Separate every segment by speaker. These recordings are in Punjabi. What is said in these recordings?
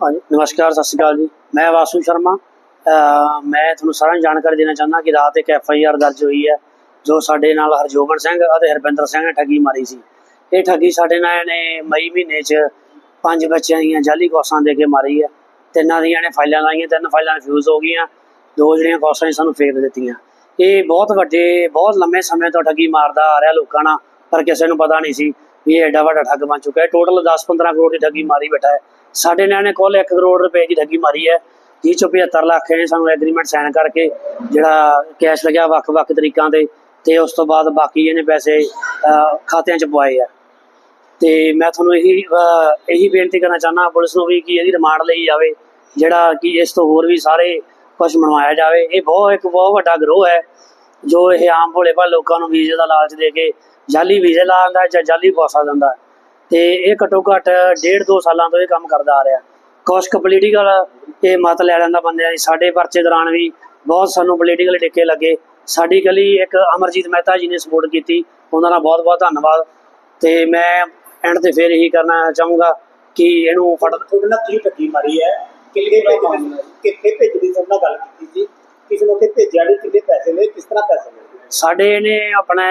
Speaker 1: ਹਾਂਜੀ, ਨਮਸਕਾਰ, ਸਤਿ ਸ਼੍ਰੀ ਅਕਾਲ ਜੀ। ਮੈਂ ਵਾਸੂ ਸ਼ਰਮਾ। ਮੈਂ ਤੁਹਾਨੂੰ ਸਾਰਿਆਂ ਨੂੰ ਜਾਣਕਾਰੀ ਦੇਣਾ ਚਾਹੁੰਦਾ ਕਿ ਰਾਤ ਇੱਕ ਐਫ ਆਈ ਆਰ ਦਰਜ ਹੋਈ ਹੈ, ਜੋ ਸਾਡੇ ਨਾਲ ਹਰਜੋਬਨ ਸਿੰਘ ਅਤੇ ਹਰਪਿੰਦਰ ਸਿੰਘ ਨੇ ਠੱਗੀ ਮਾਰੀ ਸੀ। ਇਹ ਠੱਗੀ ਸਾਡੇ ਨਾਲ ਇਹਨੇ ਮਈ ਮਹੀਨੇ 'ਚ ਪੰਜ ਬੱਚਿਆਂ ਦੀਆਂ ਜਾਲੀ ਕੌਸਾਂ ਦੇ ਕੇ ਮਾਰੀ ਹੈ। ਤਿੰਨਾਂ ਦੀਆਂ ਨੇ ਫਾਈਲਾਂ ਲਾਈਆਂ, ਤਿੰਨ ਫਾਈਲਾਂ ਰਿਫਿਊਜ਼ ਹੋ ਗਈਆਂ, ਦੋ ਜਿਹੜੀਆਂ ਕੌਸਾਂ ਨੇ ਸਾਨੂੰ ਫੇਰ ਦਿੱਤੀਆਂ। ਇਹ ਬਹੁਤ ਵੱਡੇ, ਬਹੁਤ ਲੰਮੇ ਸਮੇਂ ਤੋਂ ਠੱਗੀ ਮਾਰਦਾ ਆ ਰਿਹਾ ਲੋਕਾਂ ਨਾਲ, ਪਰ ਕਿਸੇ ਨੂੰ ਪਤਾ ਨਹੀਂ ਸੀ ਵੀ ਇਹ ਐਡਾ ਵੱਡਾ ਠੱਗ ਬਣ ਚੁੱਕਾ ਹੈ। ਟੋਟਲ 10-15 ਕਰੋੜ ਦੀ ਠੱਗੀ ਮਾਰੀ ਬੈਠਾ ਹੈ। ਸਾਡੇ ਨਾਲ ਨੇ ਕੋਲ 1 ਕਰੋੜ ਰੁਪਏ ਦੀ ਠੱਗੀ ਮਾਰੀ ਹੈ। ਜਿਹ ਚੋਂ 75 ਲੱਖ ਇਹਨੇ ਸਾਨੂੰ ਐਗਰੀਮੈਂਟ ਸਾਈਨ ਕਰਕੇ ਜਿਹੜਾ ਕੈਸ਼ ਲੱਗਿਆ ਵੱਖ-ਵੱਖ ਤਰੀਕਾਂ ਦੇ ਤੇ ਉਸ ਤੋਂ ਬਾਅਦ ਬਾਕੀ ਇਹਨੇ ਪੈਸੇ ਖਾਤਿਆਂ 'ਚ ਪਵਾਏ ਆ। ਤੇ ਮੈਂ ਤੁਹਾਨੂੰ ਇਹੀ ਇਹੀ ਬੇਨਤੀ ਕਰਨਾ ਚਾਹੁੰਦਾ ਪੁਲਿਸ ਨੂੰ ਵੀ ਕਿ ਇਹਦੀ ਰਿਮਾਂਡ ਲਈ ਜਾਵੇ, ਜਿਹੜਾ ਕਿ ਇਸ ਤੋਂ ਹੋਰ ਵੀ ਸਾਰੇ ਕੁਝ ਮਨਵਾਇਆ ਜਾਵੇ। ਇਹ ਬਹੁਤ, ਇੱਕ ਬਹੁਤ ਵੱਡਾ ਗਰੋਹ ਹੈ, ਜੋ ਇਹ ਆਮ ਭੋਲੇ ਭਾਲੇ ਲੋਕਾਂ ਨੂੰ ਵੀਜ਼ੇ ਦਾ ਲਾਲਚ ਦੇ ਕੇ ਜਾਲੀ ਵੀਜ਼ੇ ਲਾ ਦਿੰਦਾ ਹੈ ਜਾਂ ਜਾਲੀ ਪਾਸਾ ਦਿੰਦਾ ਤੇ ਇਹ ਘੱਟੋ ਘੱਟ ਡੇਢ ਦੋ ਸਾਲਾਂ ਤੋਂ ਇਹ ਕੰਮ ਕਰਦਾ ਆ ਰਿਹਾ। ਕੁਛ ਕੁ ਪੋਲੀਟੀਕਲ ਇਹ ਮਤ ਲੈ ਲੈਂਦਾ ਬੰਦਿਆਂ ਦੀ। ਸਾਡੇ ਪਰਚੇ ਦੌਰਾਨ ਵੀ ਬਹੁਤ ਸਾਨੂੰ ਪੋਲੀਟੀਕਲ ਟਿੱਕੇ ਲੱਗੇ। ਸਾਡੀ ਗਲੀ ਇੱਕ ਅਮਰਜੀਤ ਮਹਿਤਾ ਜੀ ਨੇ ਸਪੋਰਟ ਕੀਤੀ। ਉਹਨਾਂ ਦਾ ਬਹੁਤ ਬਹੁਤ ਧੰਨਵਾਦ। ਤੇ ਮੈਂ ਐਂਡ ਤੇ ਫੇਰ ਇਹੀ ਕਰਨਾ ਚਾਹੂੰਗਾ ਕਿ ਇਹਨੂੰ ਫੜ
Speaker 2: ਤੁਹਾਡੇ ਨਾਲ ਕੀ ਠੱਗੀ ਮਾਰੀ ਹੈ? ਭੇਜਣੀ ਕਿੱਥੇ ਤੁਹਾਡੇ ਨਾਲ ਗੱਲ ਕੀਤੀ ਸੀ? ਕਿਸ ਨੂੰ ਕਿ ਭੇਜਿਆ ਨਹੀਂ? ਕਿੰਨੇ ਪੈਸੇ ਲਏ ਕਿਸ ਤਰ੍ਹਾਂ ਪੈਸੇ
Speaker 1: ਸਾਡੇ ਨੇ ਆਪਣਾ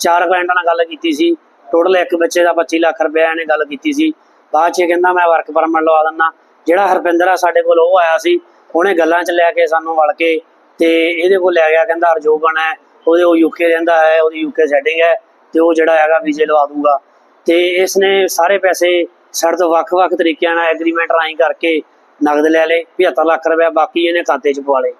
Speaker 1: ਚਾਰ ਕਲਾਇੰਟਾਂ ਨਾਲ ਗੱਲ ਕੀਤੀ ਸੀ। ਟੋਟਲ ਇੱਕ ਬੱਚੇ ਦਾ 25 ਲੱਖ ਰੁਪਏ ਇਹਨੇ ਗੱਲ ਕੀਤੀ ਸੀ। ਬਾਅਦ 'ਚ ਕਹਿੰਦਾ, ਮੈਂ ਵਰਕ ਪਰਮਿਟ ਲਵਾ ਦਿੰਦਾ। ਜਿਹੜਾ ਹਰਪਿੰਦਰ ਆ, ਸਾਡੇ ਕੋਲ ਉਹ ਆਇਆ ਸੀ। ਉਹਨੇ ਗੱਲਾਂ 'ਚ ਲੈ ਕੇ ਸਾਨੂੰ ਵਲ ਕੇ ਤੇ ਇਹਦੇ ਕੋਲ ਲੈ ਗਿਆ, ਕਹਿੰਦਾ ਅਰਜੋਬਨ ਹੈ। ਉਹਦੇ ਉਹ ਯੂਕੇ ਰਹਿੰਦਾ ਹੈ, ਉਹਦੀ ਯੂਕੇ ਸੈਟਿੰਗ ਹੈ ਤੇ ਉਹ ਜਿਹੜਾ ਹੈਗਾ ਵੀਜ਼ੇ ਲਵਾ ਦੂਗਾ। ਤੇ ਇਸ ਨੇ ਸਾਰੇ ਪੈਸੇ ਸਾਡੇ ਤੋਂ ਵੱਖ-ਵੱਖ ਤਰੀਕਿਆਂ ਨਾਲ ਐਗਰੀਮੈਂਟ ਰਾਹੀਂ ਕਰਕੇ ਨਗਦ ਲੈ ਲਏ 75 ਲੱਖ ਰੁਪਏ ਬਾਕੀ ਇਹਨੇ ਖਾਤੇ 'ਚ ਪਵਾ ਲਏ।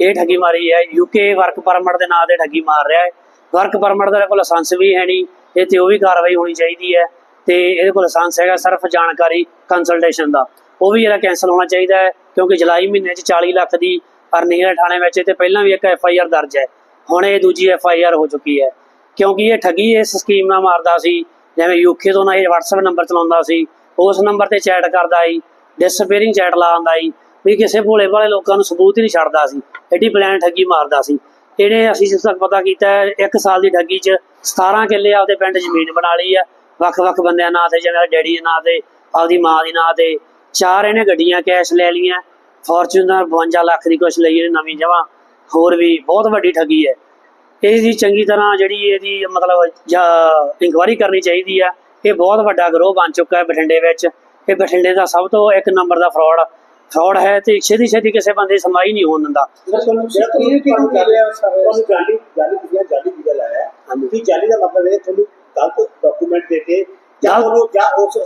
Speaker 1: ਇਹ ਠੱਗੀ ਮਾਰੀ ਹੈ। ਯੂਕੇ ਵਰਕ ਪਰਮਿਟ ਦੇ ਨਾਂ ਤੇ ਠੱਗੀ ਮਾਰ ਰਿਹਾ ਹੈ। ਵਰਕ ਪਰਮਿਟ ਦਾ ਕੋਲ ਲਾਇਸੈਂਸ ਵੀ ਹੈ ਨਹੀਂ। ਇਹ ਤੇ ਉਹ ਵੀ ਕਾਰਵਾਈ ਹੋਣੀ ਚਾਹੀਦੀ ਹੈ ਤੇ ਇਹਦੇ ਕੋਲ ਲਾਇਸੈਂਸ ਹੈਗਾ ਸਿਰਫ ਜਾਣਕਾਰੀ ਕੰਸਲਟੇਸ਼ਨ ਦਾ। ਉਹ ਵੀ ਇਹਦਾ ਕੈਨਸਲ ਹੋਣਾ ਚਾਹੀਦਾ ਹੈ, ਕਿਉਂਕਿ ਜੁਲਾਈ ਮਹੀਨੇ 'ਚ 40 ਲੱਖ ਦੀ ਅਰਨਿੰਗ ਹੈ ਥਾਣੇ ਵਿੱਚ ਤੇ ਪਹਿਲਾਂ ਵੀ ਇੱਕ ਐਫ ਆਈ ਆਰ ਦਰਜ ਹੈ। ਹੁਣ ਇਹ ਦੂਜੀ ਐਫ ਆਈ ਆਰ ਹੋ ਚੁੱਕੀ ਹੈ। ਕਿਉਂਕਿ ਇਹ ਠੱਗੀ ਇਸ ਸਕੀਮ ਨਾਲ ਮਾਰਦਾ ਸੀ, ਜਿਵੇਂ ਯੂਕੇ ਤੋਂ ਨਾ ਇਹ WhatsApp ਨੰਬਰ ਚਲਾਉਂਦਾ ਸੀ, ਉਸ ਨੰਬਰ ਤੇ ਚੈਟ ਕਰਦਾ ਸੀ ਡਿਸਪੇਅਰਿੰਗ ਚੈਟ ਲਾਉਂਦਾ ਸੀ, ਵੀ ਕਿਸੇ ਭੋਲੇ ਭਾਲੇ ਲੋਕਾਂ ਨੂੰ ਸਬੂਤ ਹੀ ਨਹੀਂ ਛੱਡਦਾ ਸੀ। ਐਡੀ ਪਲਾਨ ਠੱਗੀ ਮਾਰਦਾ ਸੀ। ਇਹਨੇ ਅਸੀਂ ਜਿਸ ਤੱਕ ਪਤਾ ਕੀਤਾ ਹੈ, ਇੱਕ ਸਾਲ ਦੀ ਠੱਗੀ 'ਚ 17 ਕਿੱਲੇ ਆਪਦੇ ਪਿੰਡ ਜ਼ਮੀਨ ਬਣਾ ਲਈ ਆ। ਵੱਖ-ਵੱਖ ਬੰਦਿਆਂ ਨਾਂ ਤੇ ਜਿਵੇਂ ਡੈਡੀ ਦੇ ਨਾਂ ਤੇ ਆਪਦੀ ਮਾਂ ਦੇ ਨਾਂ ਤੇ। ਚਾਰ ਇਹਨੇ ਗੱਡੀਆਂ ਕੈਸ਼ ਲੈ ਲਈਆਂ। ਫੋਰਚੂਨਰ 52 ਲੱਖ ਦੀ ਕੁਛ ਲਈ ਇਹਨੇ ਨਵੀਂ ਜਮਾ। ਹੋਰ ਵੀ ਬਹੁਤ ਵੱਡੀ ਠੱਗੀ ਹੈ। ਇਹਦੀ ਚੰਗੀ ਤਰ੍ਹਾਂ ਜਿਹੜੀ ਇਹਦੀ ਮਤਲਬ ਇਨਕੁਆਰੀ ਕਰਨੀ ਚਾਹੀਦੀ ਆ। ਇਹ ਬਹੁਤ ਵੱਡਾ ਗਰੋਹ ਬਣ ਚੁੱਕਾ ਹੈ ਬਠਿੰਡੇ ਵਿੱਚ। ਇਹ ਬਠਿੰਡੇ ਦਾ ਸਭ ਤੋਂ ਇੱਕ ਨੰਬਰ ਦਾ ਫਰਾਡ ਫਰਾਡ ਹੈ ਤੇ ਛੇਤੀ ਛੇਤੀ ਕਿਸੇ ਬੰਦੇ ਸੁਣਵਾਈ ਨਹੀਂ ਹੋਣ ਦਿੰਦਾ।
Speaker 2: ਜਾਲੀ ਦਾ ਮਤਲਬ ਤੁਹਾਨੂੰ ਗਲਤ ਡਾਕੂਮੈਂਟ ਦੇ ਕੇ ਜਾਂ ਜਾਂ ਉਸ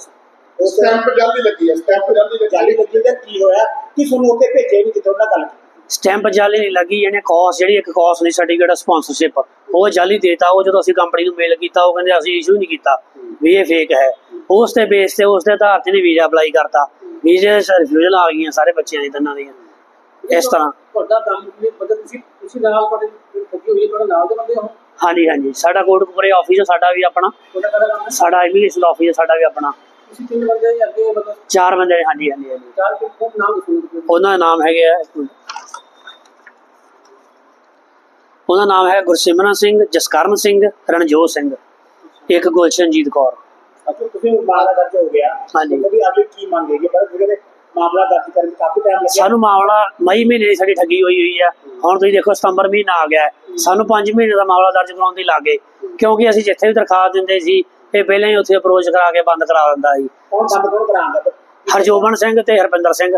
Speaker 3: ਸਟੈਂਪ ਜਲਦੀ ਲੱਗੀ ਹੈ ਸਟੈਂਪ ਜਲਦੀ ਲੱਗੀ
Speaker 2: ਜਾਲੀ ਲੱਗੀ ਦਾ ਕੀ ਹੋਇਆ? ਕਿ ਤੁਹਾਨੂੰ ਉੱਥੇ ਭੇਜਿਆ ਨਹੀਂ ਕਿ ਤੁਹਾਡੇ ਨਾਲ ਗੱਲ ਕੀਤੀ।
Speaker 1: ਸਟੈਂਪ ਜਾਲੀ ਨਹੀਂ ਲੱਗੀ ਇਹਨੇ ਕੌਸ ਜਿਹੜੀ ਇੱਕ ਕੌਸ ਨਹੀਂ ਸਰਟੀਫਿਕੇਟ ਸਪਾਂਸਰਸ਼ਿਪ ਉਹ ਜਾਲੀ ਦੇਤਾ ਉਹ ਜਦੋਂ ਅਸੀਂ ਕੰਪਨੀ ਨੂੰ ਮੇਲ ਕੀਤਾ ਉਹ ਕਹਿੰਦੇ ਅਸੀਂ ਇਸ਼ੂ ਨਹੀਂ ਕੀਤਾ ਵੀ ਇਹ ਫੇਕ ਹੈ। ਉਸ ਤੇ ਬੇਸ ਤੇ ਉਸ ਦੇ ਆਧਾਰ ਤੇ ਨੇ ਵੀਜ਼ਾ ਅਪਲਾਈ ਕਰਤਾ। ਵੀਜ਼ੇ ਰਿਫਿਊਜ਼ਲ ਆ ਗਈਆਂ ਸਾਰੇ ਬੱਚਿਆਂ ਦੀ ਤਿੰਨਾਂ ਦੀਆਂ। ਇਸ ਤਰ੍ਹਾਂ।
Speaker 4: ਤੁਹਾਡਾ ਕੰਮ ਕੀ ਮਤਲਬ ਤੁਸੀਂ ਤੁਸੀਂ ਨਾਲ ਤੁਹਾਡੇ ਠੱਗੀ ਹੋਈ ਹੈ, ਤੁਹਾਡੇ ਨਾਲ ਦੇ ਬੰਦੇ ਹੋ?
Speaker 1: ਹਾਂਜੀ ਹਾਂਜੀ। ਸਾਡਾ ਕੋਟਕਪੁਰੇ ਆਫਿਸ ਹੈ ਸਾਡਾ ਵੀ ਆਪਣਾ? ਸਾਡਾ ਇਮੀਗ੍ਰੇਸ਼ਨ ਦਾ ਆਫਿਸ ਹੈ? ਸਾਡਾ ਵੀ ਆਪਣਾ।
Speaker 4: ਤੁਸੀਂ ਤਿੰਨ ਬੰਦੇ ਹੀ ਅੱਗੇ ਮਤਲਬ
Speaker 1: ਚਾਰ ਬੰਦੇ ਹਾਂਜੀ ਹਾਂਜੀ ਹਾਂਜੀ।
Speaker 4: ਚਾਰ ਕਿ ਖੂਬ ਨਾਮ ਦੱਸੋ ਮੈਨੂੰ।
Speaker 1: ਉਹਨਾਂ ਦਾ ਨਾਮ ਹੈਗਾ ਉਹਦਾ ਨਾਮ ਹੈ ਗੁਰਸਿਮਰਨ ਸਿੰਘ ਜਸਕਰਨ ਸਿੰਘ ਰਣਜੋਤ ਸਿੰਘ ਇੱਕ ਗੁਲਸ਼ਨਜੀਤ ਕੌਰ।
Speaker 2: ਅੱਛਾ ਤੁਸੀਂ ਮਾਮਲਾ ਦਰਜ ਹੋ ਗਿਆ।
Speaker 1: ਹਾਂਜੀ।
Speaker 2: ਤੁਸੀਂ ਅਗਲੀ ਕੀ ਮੰਗੇਗੇ ਪਰ ਜਿਹੜੇ ਮਾਮਲਾ ਦਰਜ ਕਰਨ 'ਚ ਕਾਫੀ ਟਾਈਮ ਲੱਗਿਆ।
Speaker 1: ਸਾਨੂੰ ਮਾਮਲਾ ਮਈ ਮਹੀਨੇ ਦੀ ਸਾਡੀ ਠੱਗੀ ਹੋਈ ਹੋਈ ਆ। ਹੁਣ ਤੁਸੀਂ ਦੇਖੋ ਸਤੰਬਰ ਮਹੀਨਾ ਆ ਗਿਆ। ਸਾਨੂੰ 5 ਮਹੀਨੇ ਦਾ ਮਾਮਲਾ ਦਰਜ ਕਰਾਉਣ ਦੀ ਲੱਗੇ ਕਿਉਂਕਿ ਅਸੀਂ ਜਿੱਥੇ ਵੀ ਦਰਖਾਸਤ ਦਿੰਦੇ ਸੀ ਇਹ ਪਹਿਲਾਂ ਹੀ ਉੱਥੇ ਅਪਰੋਚ ਕਰਾ ਕੇ ਬੰਦ ਕਰਾ ਦਿੰਦਾ ਸੀ।
Speaker 2: ਬੰਦ ਕਰਾਉਂਦਾ?
Speaker 1: ਹਰਜੋਬਨ ਸਿੰਘ ਤੇ ਹਰਪਿੰਦਰ ਸਿੰਘ।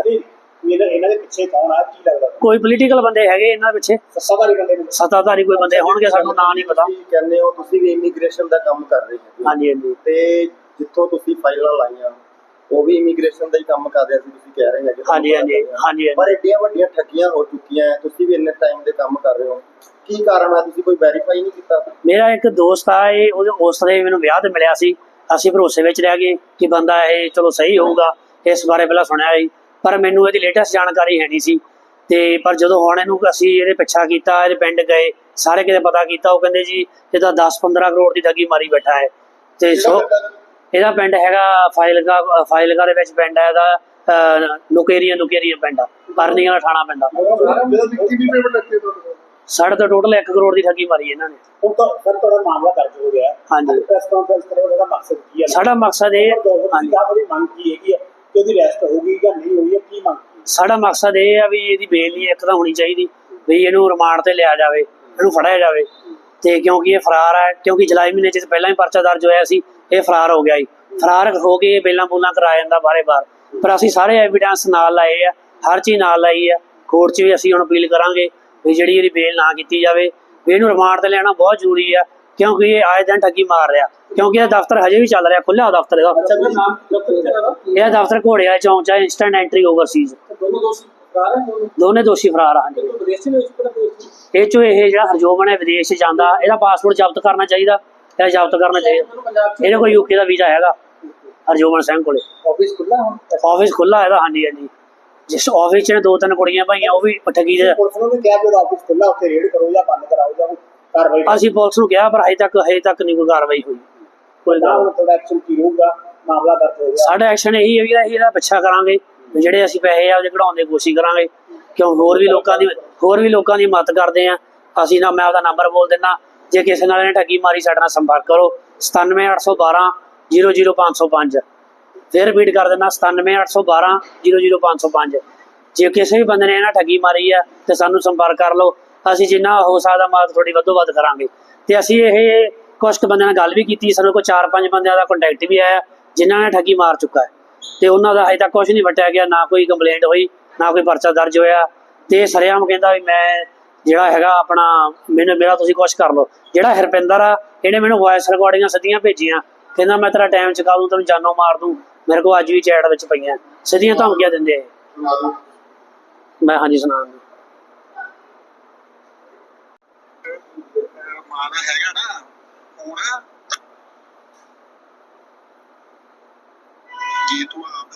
Speaker 2: ਇਹਨਾਂ ਇਹਨਾਂ ਦੇ ਪਿੱਛੇ ਕੌਣ ਆ? ਕੀ ਲੱਗਦਾ?
Speaker 1: ਕੋਈ ਪੋਲੀਟੀਕਲ ਬੰਦੇ ਹੈਗੇ ਇਹਨਾਂ ਪਿੱਛੇ।
Speaker 2: ਸੱਸਾਧਾਰੀ ਬੰਦੇ ਨੂੰ।
Speaker 1: ਸੱਤਾਧਾਰੀ ਕੋਈ ਬੰਦੇ ਹੋਣਗੇ ਸਾਨੂੰ ਨਾਂ ਨਹੀਂ ਪਤਾ।
Speaker 3: ਕਹਿੰਦੇ ਹੋ ਤੁਸੀਂ ਵੀ ਇਮੀਗ੍ਰੇਸ਼ਨ ਦਾ ਕੰਮ ਕਰ ਰਹੇ ਹੋ।
Speaker 1: ਹਾਂਜੀ ਹਾਂਜੀ।
Speaker 3: ਤੇ ਜਿੱਥੋਂ ਤੁਸੀਂ ਫਾਈਲਾਂ ਲਾਈਆਂ ਉਹ ਵੀ ਇਮੀਗ੍ਰੇਸ਼ਨ ਦਾ ਹੀ ਕੰਮ ਕਰ ਰਿਹਾ ਸੀ ਤੁਸੀਂ ਕਹਿ ਰਹੇ ਹੈਗੇ।
Speaker 1: ਹਾਂਜੀ ਹਾਂਜੀ ਹਾਂਜੀ ਹਾਂਜੀ।
Speaker 3: ਪਰ ਏਡੀਆਂ ਵੱਡੀਆਂ ਠੱਗੀਆਂ ਹੋ ਚੁੱਕੀਆਂ ਹੈ, ਤੁਸੀਂ ਵੀ ਇੰਨੇ ਟਾਈਮ ਦੇ ਕੰਮ ਕਰ ਰਹੇ ਹੋ। ਕੀ ਕਾਰਨ ਹੈ ਤੁਸੀਂ ਕੋਈ ਵੈਰੀਫਾਈ ਨਹੀਂ ਕੀਤਾ?
Speaker 1: ਮੇਰਾ ਇੱਕ ਦੋਸਤ ਆ ਇਹ ਉਹਦੇ ਉਸ ਦੇ ਮੈਨੂੰ ਵਿਆਹ ਤੇ ਮਿਲਿਆ ਸੀ। ਅਸੀਂ ਭਰੋਸੇ ਵਿੱਚ ਰਹਿ ਗਏ ਕਿ ਬੰਦਾ ਇਹ ਚਲੋ ਸਹੀ ਹੋਊਗਾ ਇਸ ਬਾਰੇ ਪਹਿਲਾਂ ਸੁਣਿਆ ਸੀ। ਪਰ ਮੈਨੂੰ ਇਹਦੀ ਲੇਟੈਸਟ ਜਾਣਕਾਰੀ ਹੈ ਨਹੀਂ ਸੀ। ਤੇ ਪਰ ਜਦੋਂ ਹੁਣ ਇਹਨੂੰ ਅਸੀਂ ਇਹਦੇ ਪਿੱਛਾ ਕੀਤਾ ਇਹਦੇ ਪਿੰਡ ਗਏ ਸਾਰੇ ਕਿਤੇ ਪਤਾ ਕੀਤਾ ਉਹ ਕਹਿੰਦੇ ਜੀ ਇਹਦਾ 10-15 ਕਰੋੜ ਦੀ ਠੱਗੀ ਮਾਰੀ ਬੈਠਾ ਹੈ। ਤੇ ਸੋ ਇਹਦਾ? ਪਿੰਡ ਹੈਗਾ ਫਾਈਲਕਾ ਫਾਈਲਕਾ ਦੇ ਵਿੱਚ ਪਿੰਡ ਹੈ ਇਹਦਾ ਨੁਕੇਰੀਆਂ ਨੁਕੇਰੀਆਂ ਪਿੰਡ ਆ। ਪਰਨੀਆਂ ਦਾ ਥਾਣਾ ਪੈਂਦਾ ਸਾਡੇ ਤੋਂ ਟੋਟਲ 1 ਕਰੋੜ ਦੀ ਠੱਗੀ ਮਾਰੀ ਇਹਨਾਂ ਨੇ।
Speaker 2: ਹੁਣ ਤਾਂ ਸਰ ਤੁਹਾਡਾ ਮਾਮਲਾ ਦਰਜ ਹੋ ਗਿਆ।
Speaker 1: ਹਾਂਜੀ।
Speaker 2: ਪ੍ਰੈਸ ਕਾਨਫਰੰਸ ਕਰੋ ਉਹਦਾ ਮਕਸਦ ਕੀ ਹੈ?
Speaker 1: ਸਾਡਾ ਮਕਸਦ ਇਹ
Speaker 2: ਹਾਂਜੀ। ਮੰਗ ਕੀ ਹੈਗੀ ਕਿ ਉਹਦੀ ਰੈਸਟ ਹੋਊਗੀ ਜਾਂ ਨਹੀਂ ਹੋਈ ਹੈ ਕੀ ਮੰਗ?
Speaker 1: ਸਾਡਾ ਮਕਸਦ ਇਹ ਆ ਵੀ ਇਹਦੀ ਬੇਲ ਨਹੀਂ ਇੱਕ ਤਾਂ ਹੋਣੀ ਚਾਹੀਦੀ, ਵੀ ਇਹਨੂੰ ਰਿਮਾਂਡ ਤੇ ਲਿਆ ਜਾਵੇ, ਇਹਨੂੰ ਫੜਿਆ ਜਾਵੇ। ਤੇ ਕਿਉਂਕਿ ਇਹ ਫਰਾਰ ਹੈ ਕਿਉਂਕਿ ਜੁਲਾਈ ਮਹੀਨੇ ਚ ਪਹਿਲਾਂ ਹੀ ਪਰਚਾ ਦਰਜ ਹੋਇਆ ਸੀ, ਇਹ ਫਰਾਰ ਹੋ ਗਿਆ ਜੀ। ਫਰਾਰ ਹੋ ਕੇ ਇਹ ਬੇਲਾਂ ਬੂਲਾਂ ਕਰਾ ਜਾਂਦਾ ਬਾਰੇ ਬਾਰ ਪਰ ਅਸੀਂ ਸਾਰੇ ਐਵੀਡੈਂਸ ਨਾਲ ਲਾਏ ਆ, ਹਰ ਚੀਜ਼ ਨਾਲ ਲਾਈ ਆ। ਕੋਰਟ 'ਚ ਵੀ ਅਸੀਂ ਹੁਣ ਅਪੀਲ ਕਰਾਂਗੇ ਵੀ ਜਿਹੜੀ ਇਹਦੀ ਬੇਲ ਨਾ ਕੀਤੀ ਜਾਵੇ। ਵੀ ਇਹਨੂੰ ਰਿਮਾਂਡ ਤੇ ਲੈਣਾ ਬਹੁਤ ਜ਼ਰੂਰੀ ਆ, ਕਿਉਂਕਿ ਇਹ ਆਏ ਦਿਨ ਠੱਗੀ ਮਾਰ ਰਿਹਾ। ਕਿਉਂਕਿ ਇਹ ਦਫ਼ਤਰ ਹਜੇ ਵੀ ਚੱਲ ਰਿਹਾ ਖੁੱਲਿਆ ਦਫ਼ਤਰ ਇਹਦਾ।
Speaker 4: ਅੱਛਾ ਕੋਈ ਨਾਮ ਦਫ਼ਤਰ ਕਿਹੜਾ ਹੈਗਾ?
Speaker 1: ਇਹ ਦਫ਼ਤਰ ਘੋੜਿਆ ਚੌਂਕ 'ਚ ਇੰਸਟੈਂਟ ਐਂਟਰੀ ਓਵਰਸੀਜ਼
Speaker 4: ਦੋਨੋਂ ਦੋਸ਼ੀ ਫਰਾਰ ਦੋਨੋਂ?
Speaker 1: ਦੋਸ਼ੀ ਫਰਾਰ ਹਨ
Speaker 4: ਵਿੱਚ ਕਿਹੜਾ
Speaker 1: ਇਹ ਚੋਂ ਇਹ ਜਿਹੜਾ ਹਰਜੋਬਨ ਹੈ ਵਿਦੇਸ਼ ਜਾਂਦਾ ਇਹਦਾ ਪਾਸਪੋਰਟ ਜ਼ਬਤ ਕਰਨਾ ਚਾਹੀਦਾ ਇਹ ਜ਼ਬਤ ਕਰਨਾ ਚਾਹੀਦਾ। ਇਹਦੇ ਕੋਲ ਯੂਕੇ ਦਾ ਵੀਜ਼ਾ ਹੈਗਾ ਹਰਜੋਬਨ ਸਿੰਘ ਕੋਲੇ।
Speaker 4: ਆਫਿਸ ਖੁੱਲਾ ਹੁਣ?
Speaker 1: ਆਫਿਸ ਖੁੱਲਾ ਇਹਦਾ ਹਾਂਜੀ ਹਾਂਜੀ। ਜਿਸ ਆਫਿਸ 'ਚ ਦੋ ਤਿੰਨ ਕੁੜੀਆਂ ਭਾਈਆਂ ਉਹ ਵੀ ਠੱਗੀ ਦੇ
Speaker 2: ਪੁਲਿਸ ਨੂੰ ਵੀ ਕਿਹਾ ਕਿ ਉਹਦਾ ਆਫਿਸ ਖੁੱਲਾ ਉੱਥੇ ਰੇਡ ਕਰੋ ਜਾਂ ਬੰਦ ਕਰਾਓ ਜਾਂ ਕੋਈ ਕਾਰਵਾਈ ਕਰੋ।
Speaker 1: ਅਸੀਂ ਪੁਲਿਸ ਨੂੰ ਕਿਹਾ ਪਰ ਹਜੇ ਤੱਕ ਹਜੇ ਤੱਕ ਨਹੀਂ ਕੋਈ ਕਾਰਵਾਈ ਹੋਈ। ਕੋਈ
Speaker 2: ਤਾਂ
Speaker 1: ਗੱਲ
Speaker 2: ਹੁਣ ਤੁਹਾਡਾ ਐਕਸ਼ਨ ਕੀ ਹੋਊਗਾ? ਮਾਮਲਾ ਦਰਜ ਹੋ
Speaker 1: ਸਾਡਾ ਐਕਸ਼ਨ ਇਹੀ ਹੈ ਵੀ ਅਸੀਂ ਇਹਦਾ ਪਿੱਛਾ ਕਰਾਂਗੇ ਵੀ ਜਿਹੜੇ ਅਸੀਂ ਪੈਸੇ ਆ ਉਹਦੇ ਕਢਾਉਣ ਦੀ ਕੋਸ਼ਿਸ਼ ਕਰਾਂਗੇ। ਕਿਉਂ? ਹੋਰ ਵੀ ਲੋਕਾਂ ਦੀ ਹੋਰ ਵੀ ਲੋਕਾਂ ਦੀ ਮਦਦ ਕਰਦੇ ਆ ਅਸੀਂ ਨਾ ਮੈਂ ਉਹਦਾ ਨੰਬਰ ਬੋਲ ਦਿੰਦਾ। ਜੇ ਕਿਸੇ ਨਾਲ ਇਹਨੇ ਠੱਗੀ ਮਾਰੀ, ਸਾਡੇ ਨਾਲ ਸੰਪਰਕ ਕਰੋ। 97812 00505 ਫਿਰ ਰਿਪੀਟ ਕਰ ਦਿੰਦਾ 97812 00505 ਜੇ ਕਿਸੇ ਵੀ ਬੰਦੇ ਨੇ ਇਹਨਾਂ ਠੱਗੀ ਮਾਰੀ ਆ, ਤੇ ਸਾਨੂੰ ਸੰਪਰਕ ਕਰ ਲਓ। ਅਸੀਂ ਜਿੰਨਾ ਹੋ ਸਕਦਾ ਮਦਦ ਥੋੜੀ ਵੱਧੋ ਵੱਧ ਕਰਾਂਗੇ। ਤੇ ਅਸੀਂ ਇਹ ਕੁਝ ਕੁ ਬੰਦਿਆਂ ਨਾਲ ਗੱਲ ਵੀ ਕੀਤੀ, ਸਾਨੂੰ ਕੋਈ 4-5 ਬੰਦਿਆਂ ਦਾ ਕੰਟੈਕਟ ਵੀ ਆਇਆ, ਜਿਨ੍ਹਾਂ ਨੇ ਠੱਗੀ ਮਾਰ ਚੁੱਕਾ ਹੈ। ਤੇ ਉਹਨਾਂ ਦਾ ਹਜੇ ਤੱਕ ਕੁਝ ਨਹੀਂ ਵਟਿਆ ਗਿਆ, ਨਾ ਕੋਈ ਕੰਪਲੇਂਟ ਹੋਈ, ਨਾ ਕੋਈ ਪਰਚਾ ਦਰਜ ਹੋਇਆ। ਤੇ ਸਰਿਆਮ ਕਹਿੰਦਾ ਵੀ ਮੈਂ ਜਿਹੜਾ ਹੈਗਾ ਆਪਣਾ, ਮੈਨੂੰ, ਮੇਰਾ ਤੁਸੀਂ ਕੁਝ ਕਰ ਲਓ। ਜਿਹੜਾ ਹਰਪਿੰਦਰ ਆ, ਇਹਨੇ ਮੈਨੂੰ ਵਾਇਸ ਰਿਕਾਰਡਿੰਗਾਂ ਸਿੱਧੀਆਂ ਭੇਜੀਆਂ। ਕਹਿੰਦਾ ਮੈਂ ਤੇਰਾ ਟਾਈਮ ਚੁਕਾ ਦੂੰ, ਤੈਨੂੰ ਜਾਨੋਂ ਮਾਰ ਦੂੰ। ਮੇਰੇ ਕੋਲ ਅੱਜ ਵੀ ਚੈਟ ਵਿੱਚ ਪਈਆਂ। ਸਿੱਧੀਆਂ ਧਮਕੀਆਂ ਦਿੰਦੇ ਆ। ਮੈਂ, ਹਾਂਜੀ ਸੁਣਾ ਦਿੰਦਾ।
Speaker 5: ਹੈਗਾ ਨਾ। ਹੁਣ। ਜੇ ਤੂੰ ਆਪ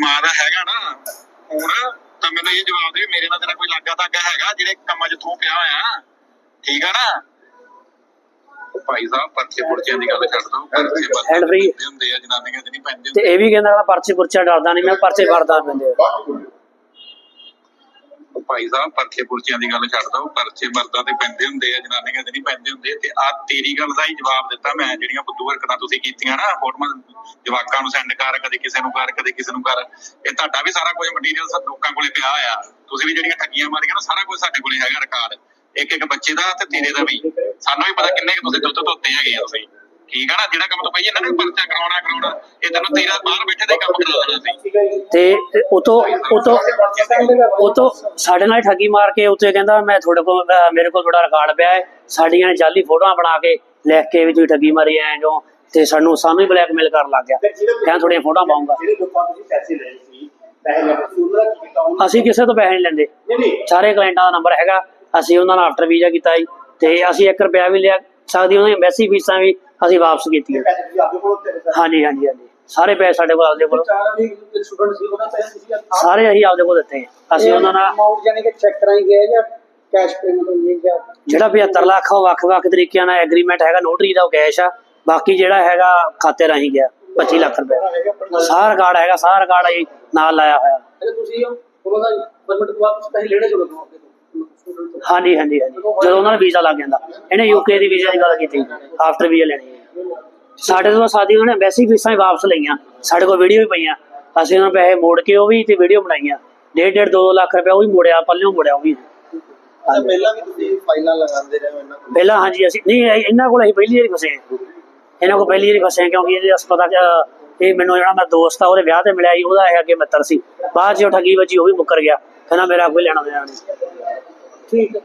Speaker 5: ਮਾਂ ਦਾ ਹੈਗਾ ਨਾ ਹੁਣ ਤਾਂ ਮੈਨੂੰ ਇਹ ਜਵਾਬ ਦੇ ਮੇਰੇ ਨਾਲ ਤੇਰਾ ਕੋਈ ਲਾਗਾ ਤਾਗਾ ਹੈਗਾ ਜਿਹੜੇ ਕੰਮਾਂ 'ਚ ਤੂੰ ਪਿਆ ਹੋਇਆ। ਠੀਕ ਆ ਨਾ? ਭਾਈ ਸਾਹਿਬ ਪਰਚੇ ਪੁਰਚਿਆਂ ਦੀ ਗੱਲ ਛੱਡ ਦੋ। ਪੈਂਦੇ ਹੁੰਦੇ ਆ ਜਨਾਨੀਆਂ ਦੇ ਨਹੀਂ ਪੈਂਦੇ
Speaker 1: ਤੇ ਇਹ ਵੀ ਕਹਿੰਦਾ ਪਰਚੇ ਪੁਰਚਾ ਡਰਦਾ ਨਹੀਂ ਮੈਂ ਪਰਚੇ ਫੜਦਾ ਪੈਂਦੇ
Speaker 5: ਭਾਈ ਸਾਹਿਬ, ਪਰਚੇ ਪੁਰਚਿਆਂ ਦੀ ਗੱਲ ਛੱਡ ਦੋ ਪਰਚੇ ਮਰਦਾਂ ਤੇ ਪੈਂਦੇ ਹੁੰਦੇ ਆ, ਜਨਾਨੀਆਂ ਦੇ ਨਹੀਂ ਪੈਂਦੇ ਹੁੰਦੇ। ਤੇ ਆ ਤੇਰੀ ਗੱਲ ਦਾ ਹੀ ਜਵਾਬ ਦਿੱਤਾ ਮੈਂ, ਜਿਹੜੀਆਂ ਬੁੱਧੂ ਹਰਕਤਾਂ ਤੁਸੀਂ ਕੀਤੀਆਂ ਨਾ, ਫੋਟੋਆਂ ਜਵਾਕਾਂ ਨੂੰ ਸੈਂਡ ਕਰ, ਕਦੇ ਕਿਸੇ ਨੂੰ ਕਰ, ਕਦੇ ਕਿਸੇ ਨੂੰ ਕਰ। ਇਹ ਤੁਹਾਡਾ ਵੀ ਸਾਰਾ ਕੁਝ ਮਟੀਰੀਅਲ ਲੋਕਾਂ ਕੋਲੇ ਪਿਆ ਹੋਇਆ। ਤੁਸੀਂ ਵੀ ਜਿਹੜੀਆਂ ਠੱਗੀਆਂ ਮਾਰੀਆਂ ਨਾ, ਸਾਰਾ ਕੁਝ ਸਾਡੇ ਕੋਲੇ ਹੈਗਾ ਰਿਕਾਰਡ ਇੱਕ ਇੱਕ ਬੱਚੇ ਦਾ ਤੇ ਤੇਰੇ ਦਾ ਵੀ। ਸਾਨੂੰ ਵੀ ਪਤਾ ਕਿੰਨੇ ਕੁ ਤੁਸੀਂ ਦੁੱਧ ਧੋਤੇ ਹੈਗੇ ਆ ਤੁਸੀਂ। ਠੀਕ ਆ ਨਾ? ਜਿਹੜਾ ਕੰਮ ਤੋਂ ਪਈ ਇਹਨਾਂ ਨੇ ਪਰਚਾ ਕਰਾਉਣਾ ਕਰਾਉਣਾ ਇਹ ਤੈਨੂੰ ਤੇਰਾ ਬਾਹਰ ਬੈਠੇ ਦਾ ਕੰਮ ਕਰਾ ਦੇਣਾ ਸੀ।
Speaker 1: ਤੇ ਉਤੋਂ ਉਤੋਂ ਉਤੋਂ ਸਾਡੇ ਨਾਲ ਠੱਗੀ ਮਾਰ ਕੇ ਉੱਤੇ ਕਹਿੰਦਾ ਮੈਂ ਤੁਹਾਡੇ ਕੋਲ ਮੇਰੇ ਕੋਲ ਤੁਹਾਡਾ ਰਿਕਾਰਡ ਪਿਆ ਹੈ। ਸਾਡੀਆਂ ਨੇ ਜਾਲੀ ਫੋਟੋਆਂ ਬਣਾ ਕੇ ਲਿਖ ਕੇ ਵੀ ਤੁਸੀਂ ਠੱਗੀ ਮਾਰੀ ਐ ਜੋ ਤੇ ਸਾਨੂੰ ਸਾਨੂੰ ਹੀ ਬਲੈਕਮੇਲ ਕਰਨ ਲੱਗ ਗਿਆ। ਕਹਿੰਦਾ ਤੁਹਾਡੀਆਂ ਫੋਟੋਆਂ ਪਾਉਂਗਾ।
Speaker 2: ਦਾ
Speaker 1: ਅਸੀਂ ਕਿਸੇ ਤੋਂ ਪੈਸੇ ਨਹੀਂ ਲੈਂਦੇ। ਸਾਰੇ ਕਲਾਇੰਟਾਂ ਦਾ ਨੰਬਰ ਹੈਗਾ। ਅਸੀਂ ਉਹਨਾਂ ਨਾਲ ਆਫਟਰ ਵੀਜ਼ਾ ਕੀਤਾ ਜੀ। ਤੇ ਅਸੀਂ 1 ਰੁਪਿਆ ਵੀ ਲਿਆ। ਸਕਦੀ ਉਹਨਾਂ ਦੀਆਂ ਐਮਬੈਸੀ ਫੀਸਾਂ ਵੀ ਅਸੀਂ ਵਾਪਸ
Speaker 2: ਉੱਤੇ ਰੱਖੇ।
Speaker 1: ਹਾਂਜੀ ਹਾਂਜੀ ਹਾਂਜੀ। ਸਾਰੇ ਪੈਸੇ ਸਾਡੇ ਕੋਲ ਆਪਦੇ ਕੋਲ। ਸਾਰੇ ਅਸੀਂ ਆਪਦੇ ਕੋਲ ਦਿੱਤੇ ਆ। ਅਸੀਂ ਉਹਨਾਂ ਨਾਲ
Speaker 4: ਅਮਾਉਂਟ ਜਾਨੀ ਕਿ ਚੈੱਕ ਕਰਾਈ ਗਿਆ ਜਾਂ ਕੈਸ਼ ਪੇਮੈਂਟ ਹੋਈ ਹੈ ਜਾਂ
Speaker 1: ਜਿਹੜਾ 75 ਲੱਖ ਆ ਉਹ ਵੱਖ-ਵੱਖ ਤਰੀਕਿਆਂ ਨਾਲ ਐਗਰੀਮੈਂਟ ਹੈਗਾ ਨੋਟਰੀ ਦਾ ਉਹ ਕੈਸ਼ ਆ। ਬਾਕੀ ਜਿਹੜਾ ਹੈਗਾ ਖਾਤੇ ਰਾਹੀਂ ਗਿਆ 25 ਲੱਖ ਰੁਪਏ। ਸਾਰਾ ਰਿਕਾਰਡ ਹੈਗਾ ਸਾਰਾ ਰਿਕਾਰਡ ਅਸੀਂ ਨਾਲ ਲਾਇਆ ਹੋਇਆ।
Speaker 4: ਤੁਸੀਂ ਉਹਨਾਂ ਦਾ ਪਰਮਿਟ ਤੋਂ ਬਾਅਦ ਤੁਸੀਂ ਪੈਸੇ ਲੈਣੇ ਸਟੂਡੈਂਟ ਤੋਂ
Speaker 1: ਹਾਂਜੀ ਹਾਂਜੀ ਹਾਂਜੀ। ਜਦੋਂ ਉਹਨਾਂ ਦਾ ਵੀਜ਼ਾ ਲੱਗ ਜਾਂਦਾ। ਇਹਨੇ ਯੂਕੇ ਦੀ ਵੀਜ਼ਾ ਦੀ ਗੱਲ ਕੀਤੀ। ਆਫਟਰ ਵੀਜ਼ਾ ਲੈਣੀ ਹੈ। ਸਾਡੇ ਤੋਂ ਸਾਦੀ ਉਹਨੇ ਐਮਬੈਸੀ ਫੀਸਾਂ ਹੀ ਵਾਪਸ ਲਈਆਂ। ਸਾਡੇ ਕੋਲ ਵੀਡੀਓ ਵੀ ਪਈਆਂ। ਅਸੀਂ ਉਹਨਾਂ ਨੂੰ ਪੈਸੇ ਮੋੜ ਕੇ ਉਹ ਵੀ ਤੇ ਵੀਡੀਓ ਬਣਾਈਆਂ। ਡੇਢ ਡੇਢ ਦੋ ਦੋ ਲੱਖ ਰੁਪਏ ਉਹ ਵੀ ਮੋੜਿਆ ਪੱਲਿਓਂ ਮੋੜਿਆ ਉਹ ਵੀ।
Speaker 3: ਪਹਿਲਾਂ ਵੀ ਤੁਸੀਂ ਫਾਈਲਾਂ ਲਗਾਉਂਦੇ ਰਹੇ ਇਹਨਾਂ ਕੋਲ?
Speaker 1: ਪਹਿਲਾਂ ਹਾਂਜੀ ਅਸੀਂ ਨਹੀਂ ਇਹ- ਇਹਨਾਂ ਕੋਲ ਅਸੀਂ ਪਹਿਲੀ ਵਾਰੀ ਫਸੇ ਇਹਨਾਂ ਕੋਲ ਪਹਿਲੀ ਵਾਰੀ ਫਸੇ ਕਿਉਂਕਿ ਇਹਦੇ ਹਸਪਤਾਲ ਇਹ ਮੈਨੂੰ ਜਿਹੜਾ ਮੇਰਾ ਦੋਸਤ ਆ ਉਹਦੇ ਵਿਆਹ ਤੇ ਮਿਲਿਆ ਸੀ ਉਹਦਾ ਇਹ ਅੱਗੇ ਮਿੱਤਰ ਸੀ। ਬਾਅਦ 'ਚ ਉਹ ਠੱਗੀ ਵੱਜੀ ਉਹ ਵੀ ਮੁੱਕਰ ਗਿਆ। ਕਹਿੰਦਾ ਮੇਰਾ ਕੋਈ ਲੈਣਾ ਦੇਣਾ ਨਹੀਂ।
Speaker 4: ਠੀਕ ਹੈ।